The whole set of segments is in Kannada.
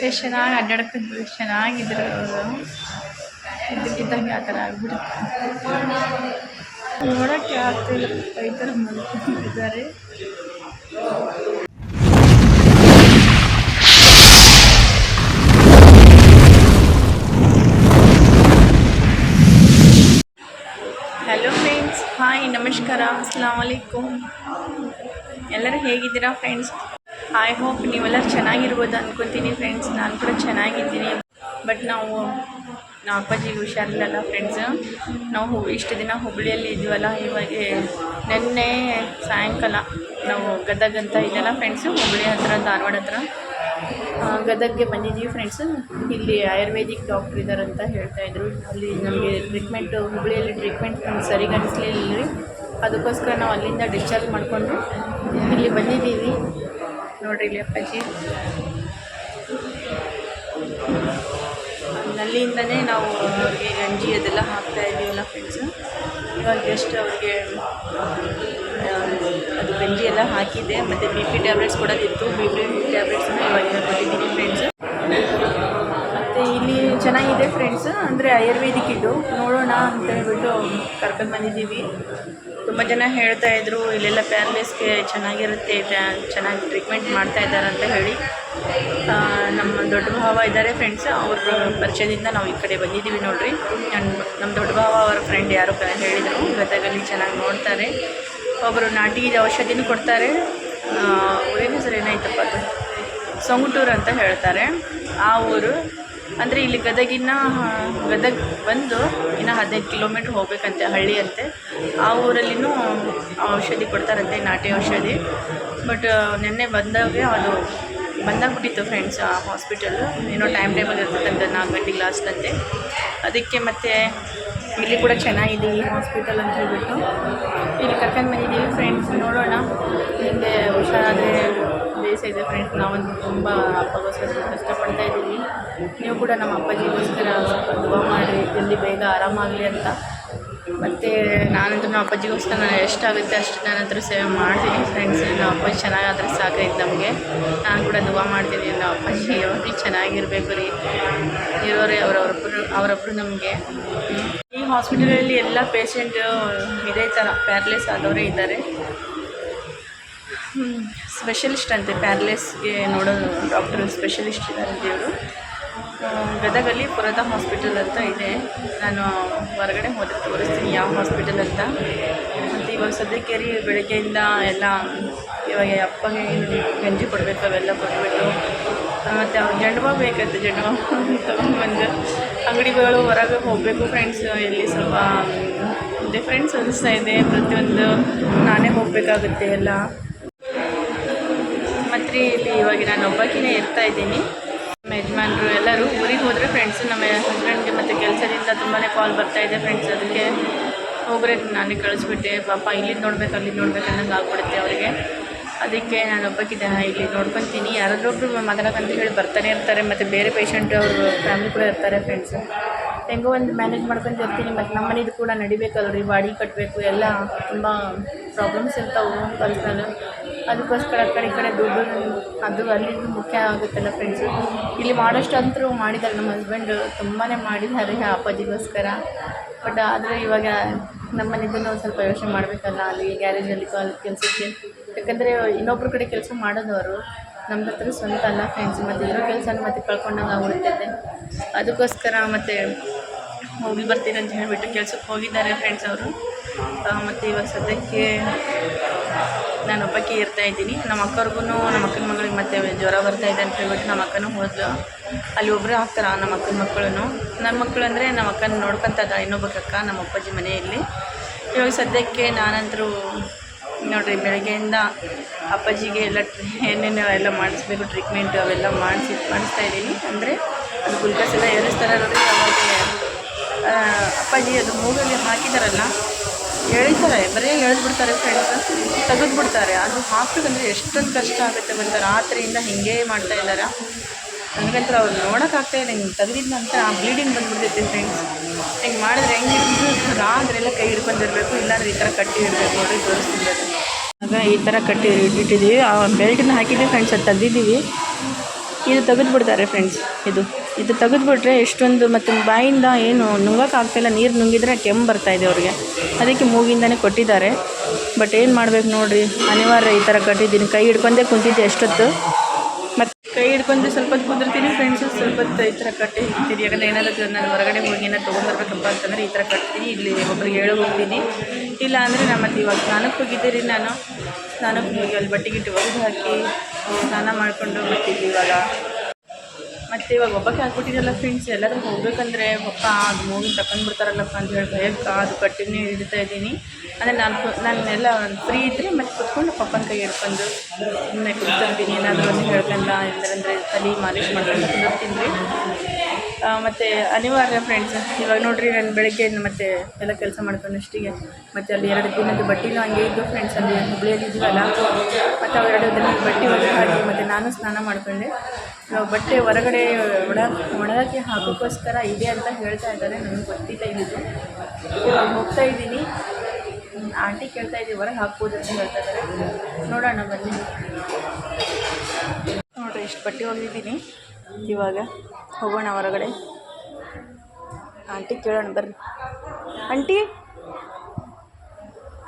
ಚೆನ್ನಾಗಿ ಅಡ್ಡಾಡ್ಕೊಂಡು ಎಷ್ಟು ಚೆನ್ನಾಗಿದ್ರು ಅವರು. ಇದ್ದಕ್ಕಿದ್ದಂಗೆ ಆ ಥರ ಆಗ್ಬಿಡುತ್ತೆ. ನೋಡೋಕ್ಕೆ ಆಗ್ತಿಲ್ಲ ಈ ಥರ ಹಲೋ ಫ್ರೆಂಡ್ಸ್ ಹಾಯ್ ನಮಸ್ಕಾರ. ಅಸ್ಲಾಂ ವಲೈಕುಮ್ ಎಲ್ಲರೂ ಹೇಗಿದ್ದೀರಾ ಫ್ರೆಂಡ್ಸ್ ಐ ಹೋಪ್ ನೀವೆಲ್ಲರೂ ಚೆನ್ನಾಗಿರ್ಬೋದು ಅಂದ್ಕೊತೀನಿ ಫ್ರೆಂಡ್ಸ್ ನಾನು ಕೂಡ ಚೆನ್ನಾಗಿದ್ದೀನಿ. ಬಟ್ ನಾವು ನಮ್ಮ ಅಪ್ಪಾಜಿಗೆ ಹುಷಾರಿಲ್ಲಲ್ಲ ಫ್ರೆಂಡ್ಸ್ ನಾವು ಹು- ಇಷ್ಟು ದಿನ ಹುಬ್ಳಿಯಲ್ಲಿ ಇದ್ವಲ್ಲ, ಇವಾಗ ನಿನ್ನೆ ಸಾಯಂಕಾಲ ನಾವು ಗದಗ್ ಅಂತ ಇದೆಯಲ್ಲ ಫ್ರೆಂಡ್ಸು ಹುಬ್ಬಳ್ಳಿ ಹತ್ರ, ಧಾರವಾಡ ಹತ್ರ. ಗದಗ್ಗೆ ಬಂದಿದ್ದೀವಿ ಫ್ರೆಂಡ್ಸು ಇಲ್ಲಿ ಆಯುರ್ವೇದಿಕ್ ಡಾಕ್ಟ್ರ್ ಹೇಳ್ತಾ ಇದ್ರು. ಅಲ್ಲಿ ನಮಗೆ ಟ್ರೀಟ್ಮೆಂಟು ಹುಬ್ಬಳ್ಳಿಯಲ್ಲಿ ಟ್ರೀಟ್ಮೆಂಟ್ ಸರಿಗೆ ಅನಿಸ್ಲಿಲ್ಲ ರೀ. ಅದಕ್ಕೋಸ್ಕರ ನಾವು ಅಲ್ಲಿಂದ ಡಿಸ್ಚಾರ್ಜ್ ಮಾಡಿಕೊಂಡು ಇಲ್ಲಿ ಬಂದಿದ್ದೀವಿ. ನೋಡ್ರಿ ಇಲ್ಲಿ ಅಪ್ಪಾಜಿ. ನಲ್ಲಿಯಿಂದನೇ ನಾವು ಅವ್ರಿಗೆ ಗಂಜಿ ಅದೆಲ್ಲ ಹಾಕ್ತಾ ಇದ್ದೀವಲ್ಲ ಫ್ರೆಂಡ್ಸ್ ಇವಾಗ ಜಸ್ಟ್ ಅವ್ರಿಗೆ ಅದು ಗಂಜಿ ಎಲ್ಲ ಹಾಕಿದೆ ಮತ್ತು ಬಿ ಪಿ ಟ್ಯಾಬ್ಲೆಟ್ಸ್ ಕೊಡೋದಿತ್ತು ಬಿ ಪಿ ಟ್ಯಾಬ್ಲೆಟ್ಸ್ನ ಇವಾಗ ಕೊಟ್ಟಿದ್ದೀನಿ ಫ್ರೆಂಡ್ಸ್ ಮತ್ತು ಇಲ್ಲಿ ಚೆನ್ನಾಗಿದೆ ಫ್ರೆಂಡ್ಸ್ ಅಂದರೆ ಆಯುರ್ವೇದಿಕ್ ಇದು. ನೋಡೋಣ ಅಂತ ಹೇಳ್ಬಿಟ್ಟು ಕರ್ಕೊಂಡು ಬಂದಿದ್ದೀವಿ. ತುಂಬ ಜನ ಹೇಳ್ತಾ ಇದ್ರು, ಇಲ್ಲೆಲ್ಲ ಫ್ಯಾಮಿಲೀಸ್ಗೆ ಚೆನ್ನಾಗಿರುತ್ತೆ ಪ್ಯಾ ಚೆನ್ನಾಗಿ ಟ್ರೀಟ್ಮೆಂಟ್ ಮಾಡ್ತಾ ಇದ್ದಾರೆ ಅಂತ ಹೇಳಿ. ನಮ್ಮ ದೊಡ್ಡ ಭಾವ ಇದ್ದಾರೆ ಫ್ರೆಂಡ್ಸ್ ಅವ್ರ ಪರಿಚಯದಿಂದ ನಾವು ಈ ಕಡೆ ಬಂದಿದ್ದೀವಿ ನೋಡ್ರಿ. ನಮ್ಮ ದೊಡ್ಡ ಭಾವ ಅವರ ಫ್ರೆಂಡ್ ಯಾರು ಹೇಳಿದರು, ಗದಗಲ್ಲಿ ಚೆನ್ನಾಗಿ ನೋಡ್ತಾರೆ. ಒಬ್ಬರು ನಾಟಿ ಔಷಧಿನೂ ಕೊಡ್ತಾರೆ. ಊರಿನ ಹೆಸರು ಏನಾಯ್ತಪ್ಪ ಸೊಂಗುಟೂರು ಅಂತ ಹೇಳ್ತಾರೆ. ಆ ಊರು ಅಂದರೆ ಇಲ್ಲಿ ಗದಗಿನ ಗದಗ ಬಂದು ಇನ್ನು ಹದಿನೈದು ಕಿಲೋಮೀಟ್ರ್ ಹೋಗಬೇಕಂತೆ ಹಳ್ಳಿ ಅಂತೆ. ಆ ಊರಲ್ಲಿನೂ ಔಷಧಿ ಕೊಡ್ತಾರಂತೆ, ನಾಟಿ ಔಷಧಿ. ಬಟ್ ನಿನ್ನೆ ಬಂದಾಗ ಅದು ಬಂದಾಗ್ಬಿಟ್ಟಿತ್ತು ಫ್ರೆಂಡ್ಸ್ ಆ ಹಾಸ್ಪಿಟಲ್ ಏನೋ ಟೈಮ್ ಟೇಬಲ್ ಇರ್ತಕ್ಕಂಥ ನಾಲ್ಕು ಗಂಟೆಗೆ ಲಾಸ್ಟ್ ಅಂತೆ ಅದಕ್ಕೆ ಮತ್ತೆ ಇಲ್ಲಿ ಕೂಡ ಚೆನ್ನಾಗಿದೆ ಈ ಹಾಸ್ಪಿಟಲ್ ಅಂತ ಹೇಳ್ಬಿಟ್ಟು. ಇಲ್ಲಿ ಕರ್ಕೊಂಡು ಬಂದಿದ್ದೀವಿ ಫ್ರೆಂಡ್ಸ್ ನೋಡೋಣ. ಹಿಂದೆ ಹುಷಾರಾದರೆ ಬೇಸ ಇದೆ ಫ್ರೆಂಡ್ಸ್ ನಾವಂತೂ ತುಂಬ ಅಪ್ಪಗೋಸ್ಕರ ಕಷ್ಟಪಡ್ತಾ ಇದ್ದೀವಿ. ನೀವು ಕೂಡ ನಮ್ಮ ಅಪ್ಪಾಜಿಗೋಸ್ಕರ ದುವಾ ಮಾಡಿ ಜಲ್ದಿ ಬೇಗ ಆರಾಮಾಗಲಿ ಅಂತ. ಮತ್ತು ನಾನಂತೂ ನಮ್ಮ ಅಪ್ಪಾಜಿಗೋಸ್ಕರ ನಾನು ಎಷ್ಟಾಗುತ್ತೆ ಅಷ್ಟು ನನ್ನ ಹತ್ರ ಸೇವೆ ಮಾಡ್ತೀನಿ. ಫ್ರೆಂಡ್ಸ್ ನಮ್ಮ ಅಪ್ಪಾಜಿ ಚೆನ್ನಾಗಾದ್ರೆ ಸಾಕಾಯ್ತು ನಮಗೆ. ನಾನು ಕೂಡ ದುವಾ ಮಾಡ್ತೀನಿ. ನಮ್ಮ ಅಪ್ಪಾಜಿ ಯಾವಾಗಲೂ ಚೆನ್ನಾಗಿರಬೇಕು ರೀ. ಇರೋರೇ ಅವರೊಬ್ಬರು ಅವರೊಬ್ಬರು ನಮಗೆ. ಈ ಹಾಸ್ಪಿಟಲಲ್ಲಿ ಎಲ್ಲ ಪೇಷಂಟ್ ಇದೇ ಥರ ಪ್ಯಾರ್ಲೆಸ್ ಆದವರೇ ಇದ್ದಾರೆ. ಸ್ಪೆಷಲಿಸ್ಟ್ ಅಂತೆ, ಪ್ಯಾರ್ಲೆಸ್ಗೆ ನೋಡೋ ಡಾಕ್ಟರ್ ಸ್ಪೆಷಲಿಸ್ಟ್ ಇದ್ದಾರೆ ದೇವರು. ಗದಗಲ್ಲಿ ಪುರದ ಹಾಸ್ಪಿಟಲ್ ಅಂತ ಇದೆ. ನಾನು ಹೊರಗಡೆ ಹೋದರೆ ತೋರಿಸ್ತೀನಿ ಯಾವ ಹಾಸ್ಪಿಟಲ್ ಅಂತ. ಮತ್ತು ಇವಾಗ ಸದ್ಯಕ್ಕೆ ರೀ ಬೆಳಗ್ಗೆಯಿಂದ ಎಲ್ಲ, ಇವಾಗ ಅಪ್ಪಗೆ ಗಂಜಿ ಕೊಡಬೇಕು, ಅವೆಲ್ಲ ಕೊಟ್ಬಿಟ್ಟು ಮತ್ತು ಅವ್ರು ಜಂಡು ಬಾವು ಬೇಕಂತೆ ಜಂಡು ಬಾವು ತೊಗೊಂಡ್ಬಂದು. ಅಂಗಡಿಗಳು ಹೊರಗೆ ಹೋಗಬೇಕು ಫ್ರೆಂಡ್ಸ್ ಇಲ್ಲಿ ಸ್ವಲ್ಪ ಡಿಫ್ರೆನ್ಸ್ ಅನಿಸ್ತಾ ಇದೆ. ಪ್ರತಿಯೊಂದು ನಾನೇ ಹೋಗಬೇಕಾಗುತ್ತೆ ಎಲ್ಲ. ಇಲ್ಲಿ ಇವಾಗ ನಾನು ಒಬ್ಬಾಕಿನೇ ಇರ್ತಾ ಇದ್ದೀನಿ. ನಮ್ಮ ಯಜಮಾನರು ಎಲ್ಲರೂ ಊರಿಗೆ ಹೋದರೆ ಫ್ರೆಂಡ್ಸ್ ನಮ್ಮ ಹಸ್ಬೆಂಡ್ಗೆ ಮತ್ತು ಕೆಲಸದಿಂದ ತುಂಬಾ ಕಾಲ್ ಬರ್ತಾ ಇದೆ ಫ್ರೆಂಡ್ಸ್ ಅದಕ್ಕೆ ಹೋಗ್ರೆ ನಾನೇ ಕಳಿಸ್ಬಿಟ್ಟೆ. ಪಾಪ ಇಲ್ಲಿ ನೋಡ್ಬೇಕು ಅಲ್ಲಿ ನೋಡ್ಬೇಕು ಅನ್ನೋಂಗೆ ಆಗ್ಬಿಡುತ್ತೆ ಅವರಿಗೆ. ಅದಕ್ಕೆ ನಾನು ಒಬ್ಬಕ್ಕಿದ್ದೆ ಇಲ್ಲಿ ನೋಡ್ಕೊತೀನಿ. ಯಾರಾದ್ರೊಬ್ರು ಮಾತಾಡೋಕಂತ ಹೇಳಿ ಬರ್ತಾನೆ ಇರ್ತಾರೆ, ಮತ್ತು ಬೇರೆ ಪೇಷಂಟ್ ಅವರು ಫ್ಯಾಮಿಲಿ ಕೂಡ ಇರ್ತಾರೆ ಫ್ರೆಂಡ್ಸ್ ಹೆಂಗೋ ಒಂದು ಮ್ಯಾನೇಜ್ ಮಾಡ್ಕೊಂಡು ಇರ್ತೀನಿ, ಮತ್ತು ನಮ್ಮ ಮನೇದು ಕೂಡ ನಡಿಬೇಕಲ್ರಿ. ಬಾಡಿ ಕಟ್ಟಬೇಕು ಎಲ್ಲ ತುಂಬ ಪ್ರಾಬ್ಲಮ್ಸ್ ಇರ್ತಾವೆ ಪರ್ಸ್ನಲ್ ಅದಕ್ಕೋಸ್ಕರ ಆ ಕಡೆ ಈ ಕಡೆ ದುಡ್ಡು ಅದು ಅಲ್ಲಿಂದ ಮುಖ್ಯ ಆಗುತ್ತಲ್ಲ ಫ್ರೆಂಡ್ಸು ಇಲ್ಲಿ ಮಾಡೋಷ್ಟು ಅಂತರೂ ಮಾಡಿದ್ದಾರೆ. ನಮ್ಮ ಹಸ್ಬೆಂಡು ತುಂಬಾ ಮಾಡಿದ್ದಾರೆ ಅಪ್ಪಾಜಿಗೋಸ್ಕರ. ಬಟ್ ಆದರೆ ಇವಾಗ ನಮ್ಮ ಒಂದು ಸ್ವಲ್ಪ ಯೋಚನೆ ಮಾಡಬೇಕಲ್ಲ, ಅಲ್ಲಿ ಗ್ಯಾರೇಜಲ್ಲಿ ಕಾಲ್ ಕೆಲಸಕ್ಕೆ. ಯಾಕಂದರೆ ಇನ್ನೊಬ್ರ ಕಡೆ ಕೆಲಸ ಮಾಡೋದವರು ನಮ್ಮ ಹತ್ರ ಸ್ವಂತ ಅಲ್ಲ ಫ್ರೆಂಡ್ಸ್ ಮತ್ತು ಇರೋ ಕೆಲಸನ ಮತ್ತೆ ಕಳ್ಕೊಂಡಂಗೆ ಆಗುತ್ತೆ ಅದಕ್ಕೋಸ್ಕರ ಮತ್ತು ಹೋಗಿ ಬರ್ತೀನಿ ಅಂತ ಹೇಳಿಬಿಟ್ಟು ಕೆಲ್ಸಕ್ಕೆ ಹೋಗಿದ್ದಾರೆ ಫ್ರೆಂಡ್ಸ್ ಅವರು. ಮತ್ತು ಇವಾಗ ಸದ್ಯಕ್ಕೆ ನಾನು ಒಬ್ಬಕ್ಕೆ ಇರ್ತಾ ಇದ್ದೀನಿ. ನಮ್ಮ ಅಕ್ಕವ್ರಿಗೂ, ನಮ್ಮ ಅಕ್ಕನ ಮಗಳಿಗೆ ಮತ್ತೆ ಜ್ವರ ಬರ್ತಾ ಇದೆ ಅಂತ ಹೇಳ್ಬಿಟ್ಟು ನಮ್ಮ ಅಕ್ಕನೂ ಹೋದ್ಲು. ಅಲ್ಲಿ ಒಬ್ಬರು ಹಾಕ್ತಾರೆ ನಮ್ಮ ಅಕ್ಕನ ಮಕ್ಕಳು ನನ್ನ ಮಕ್ಕಳು ಅಂದರೆ ನಮ್ಮ ಅಕ್ಕನ ನೋಡ್ಕೊಂತ ಇದ್ದಾಳೆ ಇನ್ನೊಬ್ಬ ಅಕ್ಕ, ನಮ್ಮ ಅಪ್ಪಾಜಿ ಮನೆಯಲ್ಲಿ. ಇವಾಗ ಸದ್ಯಕ್ಕೆ ನಾನಂತರೂ ನೋಡಿರಿ, ಬೆಳಗ್ಗೆಯಿಂದ ಅಪ್ಪಾಜಿಗೆ ಎಲ್ಲ ಏನೇನು ಎಲ್ಲ ಮಾಡಿಸ್ಬೇಕು ಟ್ರೀಟ್ಮೆಂಟ್ ಅವೆಲ್ಲ ಮಾಡಿಸಿ, ಮಾಡಿಸ್ತಾ ಇದ್ದೀನಿ. ಅಂದರೆ ಅದು ಗುಲ್ಕಸ್ ಎಲ್ಲ ಏರಿಸ್ತಾರೆ ನೋಡಿ ಅವಾಗ ಅಪ್ಪಾಜಿ ಅದು ಮೂಗಲ್ಲಿ ಹಾಕಿದಾರಲ್ಲ, ಎಳಿತಾರೆ, ಬರೀ ಎಳೆದ್ಬಿಡ್ತಾರೆ ಫ್ರೆಂಡ್ಸ್ ತೆಗೆದ್ಬಿಡ್ತಾರೆ. ಅದು ಹಾಕ್ಬೇಕಂದ್ರೆ ಎಷ್ಟೊಂದು ಕಷ್ಟ ಆಗುತ್ತೆ. ಬಂತ ರಾತ್ರಿಯಿಂದ ಹಿಂಗೆ ಮಾಡ್ತಾ ಇದ್ದಾರೆ? ನನಗಂತೂ ಅವ್ರು ನೋಡೋಕ್ಕಾಗ್ತಾ ಇಲ್ಲ. ಹಿಂಗೆ ತೆಗೆದಿದ ನಂತರ ಆ ಬ್ಲೀಡಿಂಗ್ ಬಂದ್ಬಿಡ್ತೈತೆ ಫ್ರೆಂಡ್ಸ್ ಹಿಂಗೆ ಮಾಡಿದ್ರೆ ಹೆಂಗೆ ರಾತ್ರೆಲ್ಲ ಕೈ ಹಿಡ್ಕೊಂಡಿರಬೇಕು, ಇಲ್ಲಾಂದ್ರೆ ಈ ಥರ ಕಟ್ಟಿ ಇಡಬೇಕು ನೋಡಿ ತೋರಿಸ್ತಿದ್ದಾರೆ. ಆಗ ಈ ಥರ ಕಟ್ಟಿ ಇಟ್ಟಿದ್ದೀವಿ ಆ ಬೆಲ್ಟನ್ನ ಹಾಕಿದ್ದೀವಿ ಫ್ರೆಂಡ್ಸ್ ಅದು ತೆಗ್ದಿದ್ದೀವಿ. ಇದು ತೆಗೆದ್ಬಿಡ್ತಾರೆ ಫ್ರೆಂಡ್ಸ್ ಇದು. ಇದು ತೆಗೆದುಬಿಟ್ರೆ ಎಷ್ಟೊಂದು ಮತ್ತು ಬಾಯಿಂದ ಏನು ನುಂಗೋಕ್ಕಾಗ್ತಿಲ್ಲ ನೀರು ನುಂಗಿದ್ರೆ ಕೆಮ್ಮು ಬರ್ತಾಯಿದೆ ಅವ್ರಿಗೆ. ಅದಕ್ಕೆ ಮೂಗಿಂದನೇ ಕೊಟ್ಟಿದ್ದಾರೆ. ಬಟ್ ಏನು ಮಾಡ್ಬೇಕು ನೋಡಿರಿ, ಅನಿವಾರ್ಯ ಈ ಥರ ಕಟ್ಟಿದ್ದೀನಿ. ಕೈ ಹಿಡ್ಕೊಂಡೇ ಕುಂತಿದ್ದೆ ಎಷ್ಟೊತ್ತು. ಮತ್ತು ಕೈ ಹಿಡ್ಕೊಂಡು ಸ್ವಲ್ಪ ಕುಂದಿರ್ತೀನಿ ಫ್ರೆಂಡ್ಸು ಸ್ವಲ್ಪ ಹೊತ್ತು ಈ ಥರ ಕಟ್ಟಿ ಇರ್ತೀನಿ ಯಾಕಂದರೆ ಏನಾದರೂ ನಾನು ಹೊರಗಡೆ ಹೋಗಿ ಏನಾದ್ರು ತೊಗೊಂಬರ್ಬೇಕಪ್ಪ ಅಂತಂದರೆ ಈ ಥರ ಕಟ್ತೀನಿ. ಇಲ್ಲಿ ಒಬ್ರಿಗೆ ಹೇಳಿ ಹೋಗ್ತೀನಿ. ಇಲ್ಲ ಅಂದರೆ ನಾನು ಮತ್ತು ಇವಾಗ ಸ್ನಾನಕ್ಕೆ ಹೋಗಿದ್ದೀರಿ ನಾನು. ಸ್ನಾನಕ್ಕೆ ಹೋಗಿ ಅಲ್ಲಿ ಬಟ್ಟೆಗಿಟ್ಟು ಒಗೆದು ಹಾಕಿ, ಸ್ನಾನ ಮಾಡಿಕೊಂಡು ಬರ್ತೀನಿ ಇವಾಗ. ಮತ್ತು ಇವಾಗ ಒಬ್ಬಕ್ಕೆ ಹಾಕ್ಬಿಟ್ಟಿರಲ್ಲ ಫ್ರೆಂಡ್ಸ್ ಎಲ್ಲರೂ ಹೋಗ್ಬೇಕಂದ್ರೆ ಪಪ್ಪ ಅದು ಮೂವಿ ತಗೊಂಡ್ಬಿಡ್ತಾರಲ್ಲಪ್ಪ ಅಂತ ಹೇಳಿ ಭಯಕ್ಕೆ ಅದು ಕಟ್ಟಿನೇ ಹಿಡಿತಾ ಇದ್ದೀನಿ. ಅಂದರೆ ನಾನು ನಾನೆಲ್ಲ ಫ್ರೀ ಇದ್ದರೆ ಮತ್ತೆ ಕುತ್ಕೊಂಡು ಪಪ್ಪನ ಕೈ ಹಿಡ್ಕೊಂಡು ಸುಮ್ಮನೆ ಕುತ್ಕೊಳ್ತೀನಿ ಏನಾದರೂ ಒಂದು ಹೇಳ್ಕೊಂಡ ಇಲ್ಲಂದರೆ ತಲೆ ಮಾಲಿಶ್ ಮಾಡ್ಕೊಂಡು ಕುಂದಿರ್ತೀನಿ. ರೀ ಮತ್ತು ಅನಿವಾರ್ಯ ಫ್ರೆಂಡ್ಸ್ ಇವಾಗ ನೋಡಿರಿ ನಾನು ಬೆಳಗ್ಗೆ ಮತ್ತೆ ಎಲ್ಲ ಕೆಲಸ ಮಾಡ್ಕೊಂಡು ಅಷ್ಟಿಗೆ. ಮತ್ತು ಅಲ್ಲಿ ಎರಡು ದಿನದ ಬಟ್ಟೆನೂ ಹಂಗೆ ಇದ್ದು ಫ್ರೆಂಡ್ಸ್ ಅಲ್ಲಿ ಹುಬ್ಳಿಯಲ್ಲಿ ಇದೀವಲ್ಲ, ಮತ್ತು ಅವೆರಡು ದಿನ ಬಟ್ಟೆ ಒಳಗೆ ಹಾಕಿ ಮತ್ತು ನಾನು ಸ್ನಾನ ಮಾಡ್ಕೊಂಡೆ. ಬಟ್ಟೆ ಹೊರಗಡೆ ಒಣ, ಒಣಗಕ್ಕೆ ಹಾಕೋಕ್ಕೋಸ್ಕರ ಇದೆ ಅಂತ ಹೇಳ್ತಾ ಇದ್ದಾರೆ, ನನಗೆ ಗೊತ್ತಿಲ್ಲ ಇವಾಗ ಹೋಗ್ತಾ ಇದ್ದೀನಿ. ಆಂಟಿ ಕೇಳ್ತಾ ಇದ್ದೀವಿ ಹೊರಗೆ ಹಾಕ್ಬೋದು ಅಂತ ಹೇಳ್ತಾ ಇದ್ದಾರೆ. ನೋಡೋಣ ಬನ್ನಿ. ನೋಡಿರಿ, ಇಷ್ಟು ಬಟ್ಟೆ ಒಗೆದಿದ್ದೀನಿ. ಇವಾಗ ಹೋಗೋಣ ಹೊರಗಡೆ. ಆಂಟಿ ಕೇಳೋಣ ಬರ್ರಿ. ಆಂಟಿ?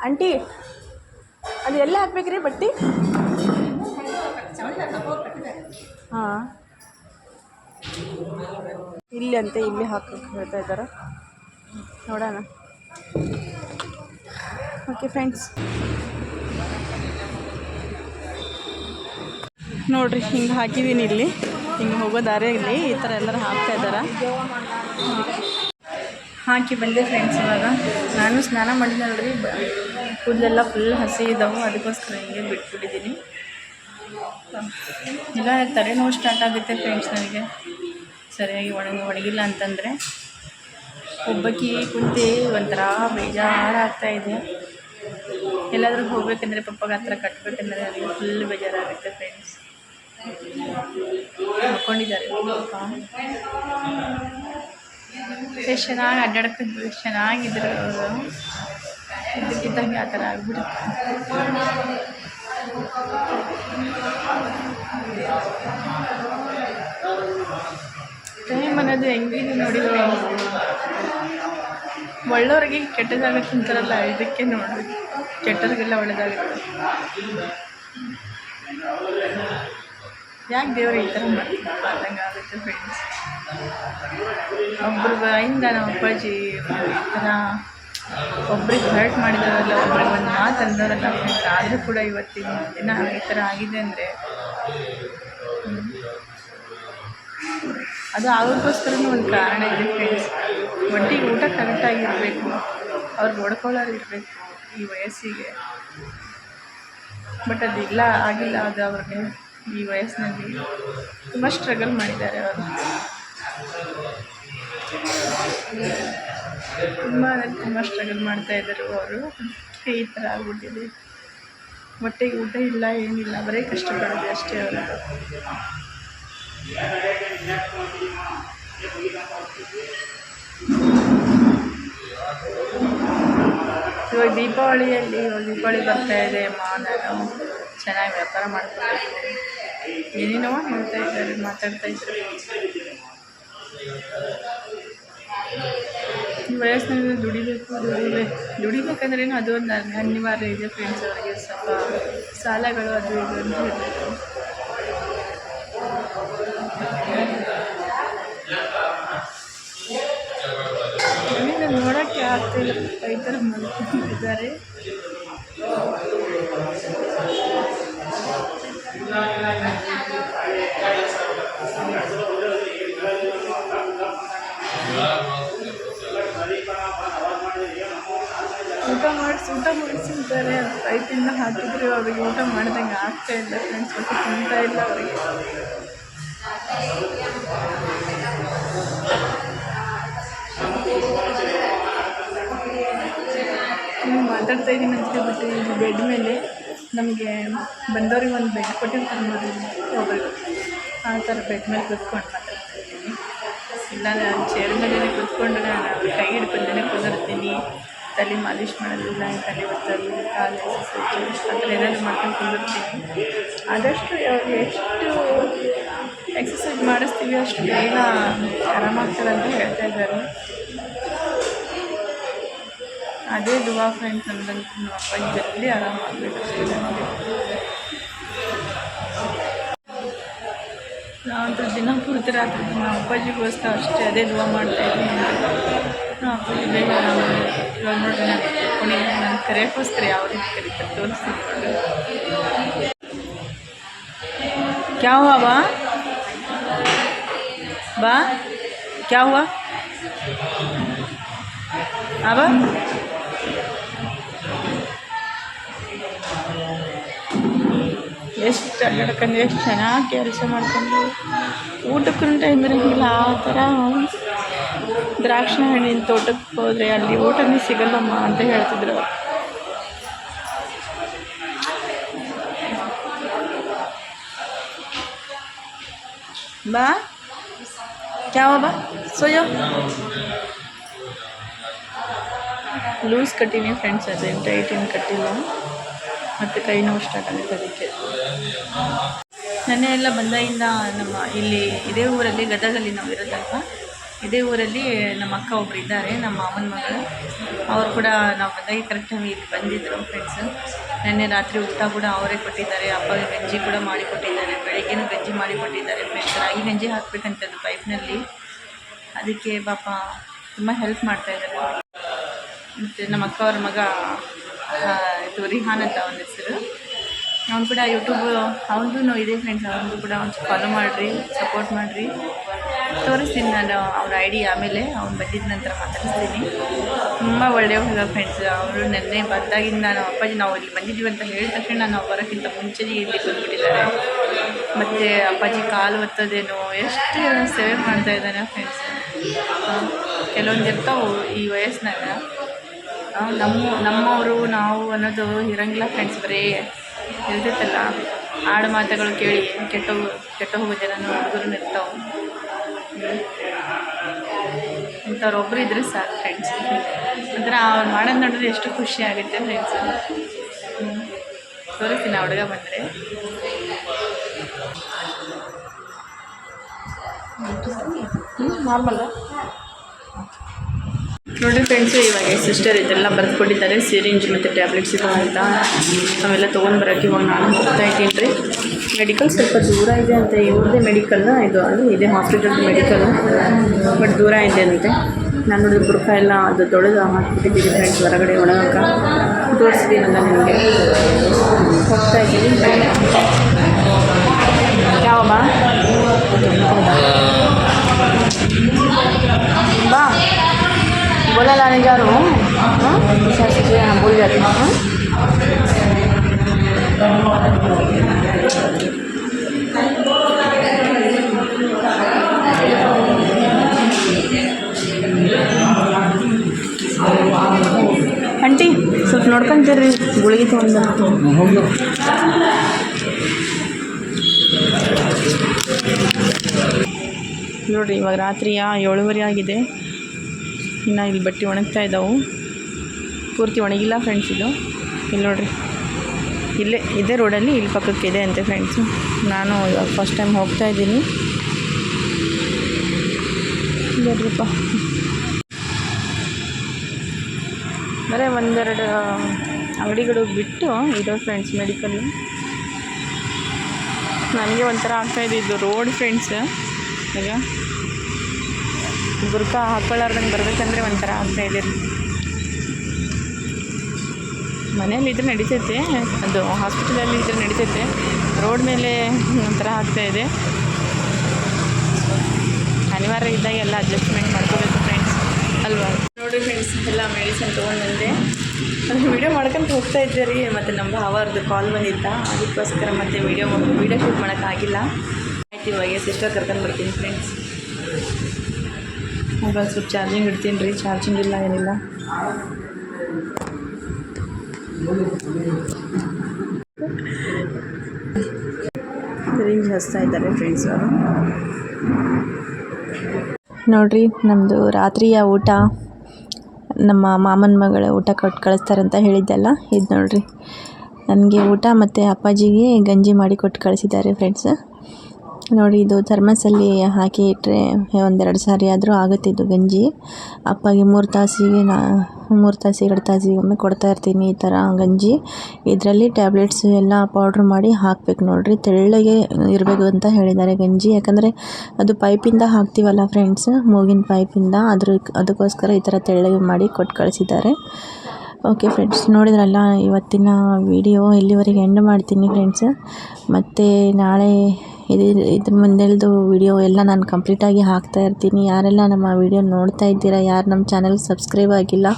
ಆಂಟಿ? ಅದು ಎಲ್ಲ ಹಾಕ್ಬೇಕ್ರಿ ಬಟ್ಟೆ? ಹಾಂ. ಇಲ್ಲಿ ಅಂತೆ, ಇಲ್ಲಿ ಹಾಕಕ್ಕೆ ಹೇಳ್ತಾ ಇದ್ದಾರೆ. ನೋಡೋಣ. ಓಕೆ ಫ್ರೆಂಡ್ಸ್ ನೋಡ್ರಿ, ಹಿಂಗೆ ಹಾಕಿದ್ದೀನಿ ಇಲ್ಲಿ. ಹಿಂಗೆ ಹೋಗೋ ದಾರಿಯಲ್ಲಿ ಈ ಥರ ಎಲ್ಲರೂ ಹಾಕ್ತಾ ಇದ್ದಾರೆ? ಹಾಕಿ ಬಂದೆ ಫ್ರೆಂಡ್ಸ್ ಇವಾಗ. ನಾನು ಸ್ನಾನ ಬ ಕೂದಲೆಲ್ಲ ಫುಲ್ ಹಸಿ ಇದ್ದಾವೆ ಅದಕ್ಕೋಸ್ಕರ ಹಿಂಗೆ ಬಿಟ್ಬಿಟ್ಟಿದ್ದೀನಿ. ಇಲ್ಲ ತಲೆನೋವು ಸ್ಟಾರ್ಟ್ ಆಗುತ್ತೆ ಫ್ರೆಂಡ್ಸ್ ನನಗೆ ಸರಿಯಾಗಿ ಒಣಗಿ ಒಣಗಿಲ್ಲ ಅಂತಂದರೆ ಒಬ್ಬಕ್ಕಿ ಕುಂತಿ ಒಂಥರ ಬೇಜಾರು ಆಗ್ತಾ ಇದೆ. ಎಲ್ಲಾದರೂ ಹೋಗ್ಬೇಕಂದ್ರೆ ಪಪ್ಪಗೆ ಹತ್ರ ಕಟ್ಟಬೇಕಂದ್ರೆ ನನಗೆ ಫುಲ್ ಬೇಜಾರಾಗುತ್ತೆ ಫ್ರೆಂಡ್ಸ್ ಮಕ್ಕೊಂಡಿದ್ದಾರೆ ಪಾಪ ಎಷ್ಟು ಚೆನ್ನಾಗಿ ಅಡ್ಡಾಡ್ಕೊಂಡು ಎಷ್ಟು ಚೆನ್ನಾಗಿದ್ರು ಅವರು. ಇದಕ್ಕಿದ್ದಂಗೆ ಆ ಥರ ಆಗ್ಬಿಡುತ್ತೆ. ಟೈಮ್ ಅನ್ನೋದು ಹೆಂಗಿದೆ ನೋಡಿದ್ರು? ಒಳ್ಳೆಯವ್ರಿಗೆ ಕೆಟ್ಟದಾಗುತ್ತೆ ಅಂತಾರಲ್ಲ ಇದಕ್ಕೆ ನೋಡಿ. ಕೆಟ್ಟವ್ರಿಗೆಲ್ಲ ಒಳ್ಳೇದಾಗುತ್ತೆ. ಯಾಕೆ ದೇವರು ಈ ಥರ ಮಾಡ್ತಿದ್ದಪ್ಪ ಅಂದಂಗೆ ಆಗುತ್ತೆ ಫ್ರೆಂಡ್ಸ್ ಒಬ್ಬರು ಬಾಯಿಂದ ನಮ್ಮ ಅಪ್ಪಾಜಿ ಈ ಥರ ಒಬ್ರಿಗೆ ಹರ್ಟ್ ಮಾಡಿದವರಲ್ಲ ಒಬ್ರಿಗೆ ಒಂದು ಮಾತು ಅಂದವರಲ್ಲ ಫ್ರೆಂಡ್ಸ್ ಆದರೂ ಕೂಡ ಇವತ್ತಿನ ದಿನ ಈ ಥರ ಆಗಿದೆ ಅಂದರೆ ಅದು ಅವ್ರಿಗೋಸ್ಕರನೂ ಒಂದು ಕಾರಣ ಇದೆ ಫ್ರೆಂಡ್ಸ್ ಒಟ್ಟಿಗೆ ಊಟ ಕರೆಕ್ಟಾಗಿರಬೇಕು ಅವ್ರಿಗೆ ಹೊಡ್ಕೊಳ್ಳೋರು ಈ ವಯಸ್ಸಿಗೆ. ಬಟ್ ಅದಿಲ್ಲ, ಆಗಿಲ್ಲ, ಅದು ಅವ್ರಿಗೆ ಈ ವಯಸ್ಸಿನಲ್ಲಿ ತುಂಬ ಸ್ಟ್ರಗಲ್ ಮಾಡಿದ್ದಾರೆ ಅವರು. ತುಂಬ ತುಂಬ ಸ್ಟ್ರಗಲ್ ಮಾಡ್ತಾ ಅವರು. ಈ ಥರ ಆಗ್ಬಿಟ್ಟಿದೆ. ಹೊಟ್ಟೆಗೆ ಊಟ ಇಲ್ಲ, ಏನಿಲ್ಲ, ಬರೀ ಕಷ್ಟಪಡೋದು ಅಷ್ಟೇ ಅವರು. ಇವಾಗ ದೀಪಾವಳಿಯಲ್ಲಿ ದೀಪಾವಳಿ ಬರ್ತಾ ಇದೆ ಮಾನ ನಾನು ಚೆನ್ನಾಗಿ ವ್ಯಾಪಾರ ಮಾಡ್ಕೊಬೇಕು ಏನೇನೋ ಹೇಳ್ತಾ ಇದ್ದಾರೆ ಮಾತಾಡ್ತಾ ಇದ್ದಾರೆ ಈ ವಯಸ್ಸಿನಲ್ಲಿ ದುಡಿಬೇಕು ದುಡಿಬೇಕು ದುಡಿಬೇಕಂದ್ರೇನು ಅದು ಒಂದು ಅನ್- ಅನಿವಾರ್ಯ ಇದೆ ಫ್ರೆಂಡ್ಸ್ ಅವರಿಗೆ ಸ್ವಲ್ಪ ಸಾಲಗಳು ಅದು ಇದು ಅಂತ ಇರಬೇಕು ನನಗೆ ನೋಡೋಕ್ಕೆ ಆಗ್ತಾಯಿಲ್ಲ ಈ ಥರ ಮಲ್ಕೊಂಡಿದ್ದಾರೆ ಊಟ ಮಾಡಿಸಿ, ಊಟ ಮಾಡಿಸಿದ್ದಾರೆ ರೈತಿಂದ ಹಾಕಿದ್ರೆ ಅವ್ರಿಗೆ ಊಟ ಮಾಡ್ದಂಗೆ ಆಗ್ತಾ ಇಲ್ಲ ಫ್ರೆಂಡ್ಸ್ ಮತ್ತೆ ತಿಂತಾ ಇಲ್ಲ ಅವರಿಗೆ. ನೀವು ಮಾತಾಡ್ತಾ ಇದ್ದೀನಿ ಅಂತ ಹೇಳ್ಬಿಟ್ಟು ಇಲ್ಲಿ ಬೆಡ್ ಮೇಲೆ ನಮಗೆ ಬಂದವ್ರಿಗೆ ಒಂದು ಬೆಡ್ ಕೊಟ್ಟಿರ್ತಾರೆ ನೋಡಿ ಹೋಗೋದು ಆ ಥರ ಬೆಡ್ ಮೇಲೆ ಕೂತ್ಕೊಂಡು ಮಾತಾಡ್ತಾ ಇದ್ದೀನಿ. ಇಲ್ಲ, ನಾನು ಚೇರ್ ಮೇಲೆ ಕೂತ್ಕೊಂಡು ನಾನು ಕೈ ಹಿಡ್ಕೊಂಡೇ ಕುಂದಿರ್ತೀನಿ. ತಲೆ ಮಾಲೀಶ್ ಮಾಡೋದಿಲ್ಲ, ತಲೆ ಒತ್ತಲು ಕಾಲು ಎಕ್ಸಸೈಜು ಆ ಥರ ಏನಾದ್ರು ಮಾಡ್ಕೊಂಡು ಕುಂದಿರ್ತೀನಿ. ಆದಷ್ಟು ಎಷ್ಟು ಎಕ್ಸಸೈಸ್ ಮಾಡಿಸ್ತೀವಿ ಅಷ್ಟು ಬೇಗ ಆರಾಮಾಗ್ತಾರೆ ಅಂತ ಹೇಳ್ತಾ ಇದ್ದಾರೆ. ಅದೇ ದುವಾ ಫ್ರೆಂಡ್ಸ್ ನಮ್ದಂತೂ ನಮ್ಮ ಅಪ್ಪಾಜಿ ಜಲ್ದಿ ಆರಾಮಾಗಬೇಕು ನಾವಂತೂ ದಿನ ಪೂರ್ತಿ ರಾತ್ರಿ ನಮ್ಮ ಅಪ್ಪಾಜಿಗೋಸ್ಕರ ಅಷ್ಟೇ ಅದೇ ದುವಾ ಮಾಡ್ತಾ ಇದ್ದೀನಿ ನಮ್ಮ ಅಪ್ಪಾಜಿ ಬೇಗ ಆರಾಮಾಗಿ ಇವಾಗ ನೋಡ್ರಿ ನಾನು ಕೊನೆ ನಾನು ಕರೆಯೋಕ್ಕೋಸ್ಕರ ಯಾವ ರೀತಿ ಕರೀತಾರೆ ತೋರಿಸ್ತೀನಿ ನೋಡ್ರಿ क्या हुआ बा बा क्या हुआ अब ಎಷ್ಟು ಅಡ್ಡಾಡ್ಕೊಂಡು ಎಷ್ಟು ಚೆನ್ನಾಗಿ ಕೆಲಸ ಮಾಡ್ಕೊಂಡು ಊಟಕ್ಕೂ ಟೈಮ್ ಇರೋಂಗಿಲ್ಲ, ಆ ಥರ ದ್ರಾಕ್ಷಿ ಹಣ್ಣಿನ ತೋಟಕ್ಕೆ ಹೋದರೆ ಅಲ್ಲಿ ಊಟನೇ ಸಿಗಲ್ಲಮ್ಮ ಅಂತ ಹೇಳ್ತಿದ್ರು ಬಾ. ಯಾವ ಬಾ? ಸೋಯೋ. ಲೂಸ್ ಕಟ್ಟೀನಿ ಫ್ರೆಂಡ್ಸ್ ಅದೇನು ಟೈಟಿನ ಕಟ್ಟಿಲ್ಲ. ಮತ್ತು ಕೈ ನೋವು ಸ್ಟಾರ್ಟ್ ಆಗುತ್ತೆ ಅದಕ್ಕೆ. ನೆನ್ನೆ ಎಲ್ಲ ಬಂದಾಗಿಂದ ನಮ್ಮ ಇಲ್ಲಿ ಇದೇ ಊರಲ್ಲಿ, ಗದಗಲ್ಲಿ ನಾವು ಇರೋದಲ್ವ? ಇದೇ ಊರಲ್ಲಿ ನಮ್ಮ ಅಕ್ಕ ಒಬ್ರು ಇದ್ದಾರೆ, ನಮ್ಮ ಮಾಮನ ಮಗಳು. ಅವ್ರು ಕೂಡ ನಾವು ಬಂದಾಗ ಕರೆಕ್ಟಾಗಿ ಇಲ್ಲಿ ಬಂದಿದ್ದರು ಫ್ರೆಂಡ್ಸು ನೆನ್ನೆ ರಾತ್ರಿ ಊಟ ಕೂಡ ಅವರೇ ಕೊಟ್ಟಿದ್ದಾರೆ, ಅಪ್ಪಗೆ ಗಂಜಿ ಕೂಡ ಮಾಡಿ ಕೊಟ್ಟಿದ್ದಾರೆ, ಬೆಳಗ್ಗೆನೂ ಗಂಜಿ ಮಾಡಿ ಕೊಟ್ಟಿದ್ದಾರೆ ಫ್ರೆಂಡ್ಸ್ ರಾಗಿ ಗಂಜಿ ಹಾಕಬೇಕಂತದ್ದು ಪೈಪ್ನಲ್ಲಿ ಅದಕ್ಕೆ ಪಾಪ ತುಂಬ ಹೆಲ್ಪ್ ಮಾಡ್ತಾ ಇದ್ದಾರೆ. ಮತ್ತು ನಮ್ಮ ಅಕ್ಕ ಅವ್ರ ಮಗ ಇದು ರಿಹಾನ್ ಅಂತ ಅವನ ಹೆಸರು. ಅವ್ನು ಕೂಡ ಯೂಟ್ಯೂಬ್ ಅವನದು ಇದೆ ಫ್ರೆಂಡ್ಸ್ ಅವ್ರದ್ದು ಕೂಡ ಒಂದು ಫಾಲೋ ಮಾಡಿರಿ ಸಪೋರ್ಟ್ ಮಾಡಿರಿ. ತೋರಿಸ್ತೀನಿ ನಾನು ಅವ್ರ ಐ ಆಮೇಲೆ, ಅವ್ನು ಬಂದಿದ್ದ ನಂತರ ಮಾತಾಡಿಸ್ತೀನಿ. ತುಂಬ ಒಳ್ಳೆಯ ಹುಡುಗ ಫ್ರೆಂಡ್ಸ್ ಅವರು ನೆನ್ನೆ ಬಂದಾಗಿಂದ ನಾನು, ಅಪ್ಪಾಜಿ ನಾವು ಇಲ್ಲಿ ಬಂದಿದ್ದೀವಿ ಅಂತ ಹೇಳಿದ ತಕ್ಷಣ ನಾನು ಬರೋಕ್ಕಿಂತ ಮುಂಚೆನೇ ಇಲ್ಲಿ ಬಂದುಬಿಟ್ಟಿದ್ದಾರೆ. ಮತ್ತು ಅಪ್ಪಾಜಿ ಕಾಲು ಒತ್ತೋದೇನೋ, ಎಷ್ಟು ಸೇವೆ ಮಾಡ್ತಾ ಇದ್ದಾನೆ ಫ್ರೆಂಡ್ಸ್ ಕೆಲವೊಂದು ಇರ್ತಾವೆ ಈ ವಯಸ್ಸಿನಾಗ ನಮ್ಮ, ನಮ್ಮವರು, ನಾವು ಅನ್ನೋದು ಇರಂಗಿಲ್ಲ ಫ್ರೆಂಡ್ಸ್ ಬರೀ ಇರ್ತೈತಲ್ಲ ಆಡು ಮಾತುಗಳು ಕೇಳಿ ಕೆಟ್ಟ ಕೆಟ್ಟ ಹೋಗೋ ಜನನು ಹುಡುಗರು ಇರ್ತಾವೆ. ಇಂಥವ್ರೊಬ್ಬರು ಇದ್ರೆ ಸಾಕು ಫ್ರೆಂಡ್ಸ್ ಅಂದ್ರೆ ಅವ್ರು ಮಾಡೋದು ನೋಡಿದ್ರೆ ಎಷ್ಟು ಖುಷಿ ಆಗುತ್ತೆ ಫ್ರೆಂಡ್ಸ್ ತೋರಿಸ್ತೀನಿ ಹುಡುಗ ಬಂದರೆ. ನಾರ್ಮಲ್ಲ ನೋಡಿ ಫ್ರೆಂಡ್ಸು ಇವಾಗ ಸಿಸ್ಟರ್ ಇದೆಲ್ಲ ಬರೆದುಕೊಟ್ಟಿದ್ದಾರೆ ಸಿರಿಂಜ್ ಮತ್ತು ಟ್ಯಾಬ್ಲೆಟ್ಸ್ ಇದೆ ಅಂತ ಅವೆಲ್ಲ ತೊಗೊಂಡು ಬರೋಕ್ಕೆ ಇವಾಗ ನಾನು ಹೋಗ್ತಾ ಇದ್ದೀನಿ ರೀ. ಮೆಡಿಕಲ್ ಸ್ವಲ್ಪ ದೂರ ಇದೆ ಅಂತ ಇವ್ರದ್ದೇ ಮೆಡಿಕಲ್ ಇದು ಅಲ್ಲಿ ಇದೆ ಹಾಸ್ಪಿಟಲ್ದು ಮೆಡಿಕಲ್ ಬಟ್ ದೂರ ಇದೆ ಅಂತೆ. ನಾನು ನೋಡಿದ ಬುರ್ಕ ಎಲ್ಲ ಅದು ತೊಳೆದು ಹಾಕ್ಬಿಟ್ಟಿದ್ದೀನಿ ಫ್ರೆಂಡ್ಸ್ ಹೊರಗಡೆ ಒಣಗಕ್ಕೆ. ತೋರಿಸ್ತೀನಲ್ಲ ನಿಮಗೆ. ಹೋಗ್ತಾ ಇದ್ದೀನಿ. ಯಾವಮ್ಮ? बोला लाने जा रहा हूँ हाँ ऐसा ऐसे हाँ बोल जाती हूँ हाँ? ಆಂಟಿ ಸ್ವಲ್ಪ ನೋಡ್ಕೊಂತೀರಿ ಗುಳಿಗೆ ತೊಗೊಂಡು ನೋಡಿರಿ ಇವಾಗ ರಾತ್ರಿಯ ಏಳುವರೆ ಆಗಿದೆ ಇನ್ನು ಇಲ್ಲಿ ಬಟ್ಟೆ ಒಣಗ್ತಾ ಇದ್ದಾವೆ ಪೂರ್ತಿ ಒಣಗಿಲ್ಲ ಫ್ರೆಂಡ್ಸ್ ಇದು. ಇಲ್ಲಿ ನೋಡಿರಿ. ಇಲ್ಲೇ, ಇದೇ ರೋಡಲ್ಲಿ ಇಲ್ಲಿ ಪಕ್ಕಕ್ಕೆ ಇದೆ ಅಂತೆ ಫ್ರೆಂಡ್ಸು ನಾನು ಇವಾಗ ಫಸ್ಟ್ ಟೈಮ್ ಹೋಗ್ತಾ ಇದ್ದೀನಿ. ಬರ್ರಿಪ್ಪ ಬರೀ ಒಂದೆರಡು ಅಂಗಡಿಗಳು ಬಿಟ್ಟು ಇರೋ ಫ್ರೆಂಡ್ಸ್ ಮೆಡಿಕಲ್ ನನಗೆ ಒಂಥರ ಆಗ್ತಾಯಿದೆ ಇದು ರೋಡ್ ಫ್ರೆಂಡ್ಸ್ ಈಗ ಬುರ್ಕ ಹಾಕೊಳ್ಳಾರ್ದಂಗೆ ಬರ್ಬೇಕಂದ್ರೆ ಒಂಥರ ಆಗ್ತಾಯಿದೆ ಮನೇಲಿ ಇದ್ರೆ ನಡೀತೈತೆ, ಅದು ಹಾಸ್ಪಿಟಲಲ್ಲಿ ಇದ್ರೆ ನಡೀತೈತೆ, ರೋಡ್ ಮೇಲೆ ಒಂಥರ ಆಗ್ತಾಯಿದೆ ಅನಿವಾರ್ಯ ಇದ್ದಾಗ ಎಲ್ಲ ಅಡ್ಜಸ್ಟ್ಮೆಂಟ್ ಮಾಡ್ಕೋಬೇಕು ಫ್ರೆಂಡ್ಸ್ ಅಲ್ವಾ? ನೋಡಿ ಫ್ರೆಂಡ್ಸ್ ಎಲ್ಲ ಮೆಡಿಸಿನ್ ತೊಗೊಂಡು ಅದು ವೀಡಿಯೋ ಮಾಡ್ಕೊಂತ ಹೋಗ್ತಾ ಇದ್ದೆ ರೀ, ಮತ್ತು ನಮ್ಮ ಭಾವರದ್ದು ಕಾಲ್ ಬಂದಿತ್ತ, ಅದಕ್ಕೋಸ್ಕರ ಮತ್ತೆ ವೀಡಿಯೋ ವೀಡಿಯೋ ಶೂಟ್ ಮಾಡೋಕ್ಕಾಗಿಲ್ಲ ಆಯ್ತು, ಇವಾಗ ಸಿಸ್ಟರ್ ಕರ್ಕೊಂಡು ಬರ್ತೀನಿ ಫ್ರೆಂಡ್ಸ್ ಮೊಬೈಲ್ ಸ್ವಲ್ಪ ಚಾರ್ಜಿಂಗ್ ಇಡ್ತೀನಿ ರೀ, ಚಾರ್ಜಿಂಗ್ ಇಲ್ಲ, ಏನಿಲ್ಲ. ಹಚ್ತಾ ಇದ್ದಾರೆ ಫ್ರೆಂಡ್ಸ್ ಅವರು. ನೋಡ್ರಿ ನಮ್ಮದು ರಾತ್ರಿಯ ಊಟ, ನಮ್ಮ ಮಾಮನ ಮಗಳ ಊಟ ಕೊಟ್ಟು ಕಳಿಸ್ತಾರಂತ ಹೇಳಿದ್ದೆಲ್ಲ, ಇದು ನೋಡ್ರಿ. ನನಗೆ ಊಟ ಮತ್ತು ಅಪ್ಪಾಜಿಗೆ ಗಂಜಿ ಮಾಡಿ ಕೊಟ್ಟು ಕಳಿಸಿದ್ದಾರೆ ಫ್ರೆಂಡ್ಸ್ ನೋಡಿ, ಇದು ಥರ್ಮಸಲ್ಲಿ ಹಾಕಿ ಇಟ್ಟರೆ ಒಂದೆರಡು ಸಾರಿ ಆದರೂ ಇದು ಗಂಜಿ. ಅಪ್ಪಗೆ ಮೂರು ತಾಸಿಗೆ ನಾ, ಮೂರು ತಾಸು, ಎರಡು ತಾಸಿಗೆ ಒಮ್ಮೆ ಕೊಡ್ತಾ ಇರ್ತೀನಿ ಈ ಥರ ಗಂಜಿ. ಇದರಲ್ಲಿ ಟ್ಯಾಬ್ಲೆಟ್ಸ್ ಎಲ್ಲ ಪೌಡ್ರ್ ಮಾಡಿ ಹಾಕ್ಬೇಕು ನೋಡಿರಿ. ತೆಳ್ಳಗೆ ಇರಬೇಕು ಅಂತ ಹೇಳಿದ್ದಾರೆ ಗಂಜಿ. ಯಾಕಂದರೆ ಅದು ಪೈಪಿಂದ ಹಾಕ್ತೀವಲ್ಲ ಫ್ರೆಂಡ್ಸ್ ಮೂಗಿನ ಪೈಪಿಂದ. ಅದ್ರ, ಅದಕ್ಕೋಸ್ಕರ ಈ ಥರ ತೆಳ್ಳಗೆ ಮಾಡಿ ಕೊಟ್ಟು ಕಳಿಸಿದ್ದಾರೆ. ಓಕೆ ಫ್ರೆಂಡ್ಸ್ ನೋಡಿದ್ರಲ್ಲ, ಇವತ್ತಿನ ವಿಡಿಯೋ ಇಲ್ಲಿವರೆಗೆ ಎಂಡ್ ಮಾಡ್ತೀನಿ ಫ್ರೆಂಡ್ಸ್ ಮತ್ತು ನಾಳೆ ಇದು ಇದ್ರ ಮುಂದೆಲ್ದು ವಿಡಿಯೋ ಎಲ್ಲ ನಾನು ಕಂಪ್ಲೀಟಾಗಿ ಹಾಕ್ತಾ ಇರ್ತೀನಿ. ಯಾರೆಲ್ಲ ನಮ್ಮ ವಿಡಿಯೋ ನೋಡ್ತಾ ಇದ್ದೀರಾ, ಯಾರು ನಮ್ಮ ಚಾನಲ್ ಸಬ್ಸ್ಕ್ರೈಬ್ ಆಗಿಲ್ಲ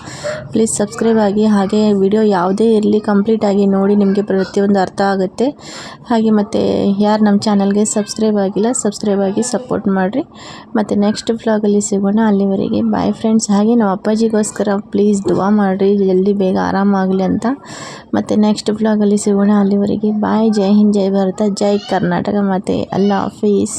ಪ್ಲೀಸ್ ಸಬ್ಸ್ಕ್ರೈಬ್ ಆಗಿ. ಹಾಗೆ ವಿಡಿಯೋ ಯಾವುದೇ ಇರಲಿ ಕಂಪ್ಲೀಟಾಗಿ ನೋಡಿ ನಿಮಗೆ ಪ್ರತಿಯೊಂದು ಅರ್ಥ ಆಗುತ್ತೆ. ಹಾಗೆ ಮತ್ತು ಯಾರು ನಮ್ಮ ಚಾನಲ್ಗೆ ಸಬ್ಸ್ಕ್ರೈಬ್ ಆಗಿಲ್ಲ ಸಬ್ಸ್ಕ್ರೈಬ್ ಆಗಿ ಸಪೋರ್ಟ್ ಮಾಡಿರಿ. ಮತ್ತು ನೆಕ್ಸ್ಟ್ ವ್ಲಾಗಲ್ಲಿ ಸಿಗೋಣ. ಅಲ್ಲಿವರೆಗೆ ಬಾಯ್ ಫ್ರೆಂಡ್ಸ್ ಹಾಗೆ ನಮ್ಮ ಅಪ್ಪಾಜಿಗೋಸ್ಕರ ಪ್ಲೀಸ್ ದುವಾ ಮಾಡಿರಿ. ಜಲ್ದಿ ಬೇಗ ಆರಾಮಾಗಲಿ ಅಂತ. ಮತ್ತು ನೆಕ್ಸ್ಟ್ ವ್ಲಾಗಲ್ಲಿ ಸಿಗೋಣ. ಅಲ್ಲಿವರೆಗೆ ಬಾಯ್ ಜೈ ಹಿಂದ್, ಜೈ ಭಾರತ. ಜೈ ಕರ್ನಾಟಕ. ಮತ್ತು ಅಲ್ಲಾ ಹಾಫೀಸ್